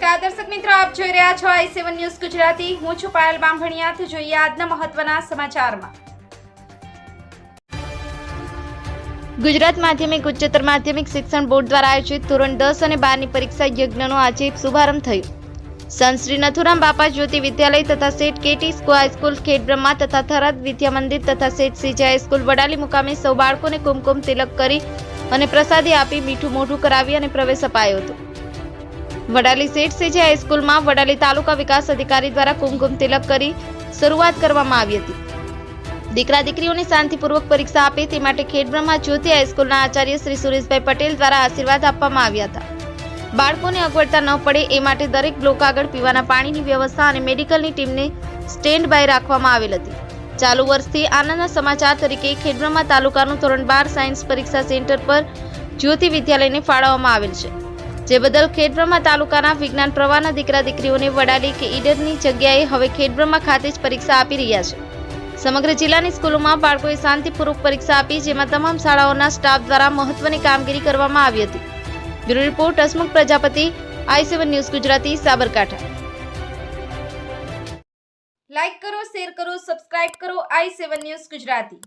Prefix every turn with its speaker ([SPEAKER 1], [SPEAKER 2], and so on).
[SPEAKER 1] આપ જોઈ રહ્યા છો આઈ સેવન ન્યૂઝ ગુજરાતી. હું છું પાયલ બામભણિયા તો જોઈએ આજના મહત્વના સમાચારમાં. ગુજરાત માધ્યમિક, ઉચ્ચતર માધ્યમિક શિક્ષણ બોર્ડ દ્વારા આયોજિત ધોરણ દસ અને બારની પરીક્ષા યજ્ઞનો આજે શુભારંભ થયો. સંશ્રી નથુરામ બાપા જ્યોતિ વિદ્યાલય તથા સેઠ કેટી સ્કૂલ હાઈસ્કૂલ ખેડ બ્રહ્મા તથા થરાદ વિદ્યા મંદિર તથા સેઠ સીજા હાઈસ્કૂલ વડાલી મુકામે સૌ બાળકોને કુમકુમ તિલક કરી અને પ્રસાદી આપી મીઠું મોઢું કરાવી અને પ્રવેશ અપાયો હતો. વડાલી સેઠ સેજી હાઈસ્કૂલમાં વડાલી તાલુકા વિકાસ અધિકારી દ્વારા કુમકુમ તિલક કરી શરૂઆત કરવામાં આવી હતી. દીકરા દીકરીઓને શાંતિપૂર્વક પરીક્ષા આપે તે માટે ખેડબ્રહ્મા જ્યોતિ હાઈસ્કૂલના આચાર્ય શ્રી સુરેશભાઈ પટેલ દ્વારા આશીર્વાદ આપવામાં આવ્યા હતા. બાળકોને અગવડતા ન પડે એ માટે દરેક બ્લોક આગળ પીવાના પાણીની વ્યવસ્થા અને મેડિકલની ટીમને સ્ટેન્ડ બાય રાખવામાં આવેલ હતી. ચાલુ વર્ષથી આનંદના સમાચાર તરીકે ખેડબ્રહ્મા તાલુકાનું ધોરણ બાર સાયન્સ પરીક્ષા સેન્ટર પર જ્યોતિ વિદ્યાલયને ફાળવવામાં આવેલ છે. જે બદલ ખેડબ્રહ્મા તાલુકાના વિજ્ઞાન પ્રવાહના દીકરા દીકરીઓને વડાલી કે ઈડરની જગ્યાએ હવે ખેડબ્રહ્મા ખાતે જ પરીક્ષા આપી રહ્યા છે. સમગ્ર જિલ્લાની સ્કૂલોમાં બાળકોએ શાંતિપૂર્વક પરીક્ષા આપી, જેમાં તમામ શાળાઓના સ્ટાફ દ્વારા મહત્વની કામગીરી કરવામાં આવી હતી. Bureau report, Hasmukh Prajapati, I seven news Gujarati, Sabarkantha. Like કરો, શેર કરો, સબસ્ક્રાઇબ કરો, આઈ સેવન ન્યૂઝ ગુજરાતી.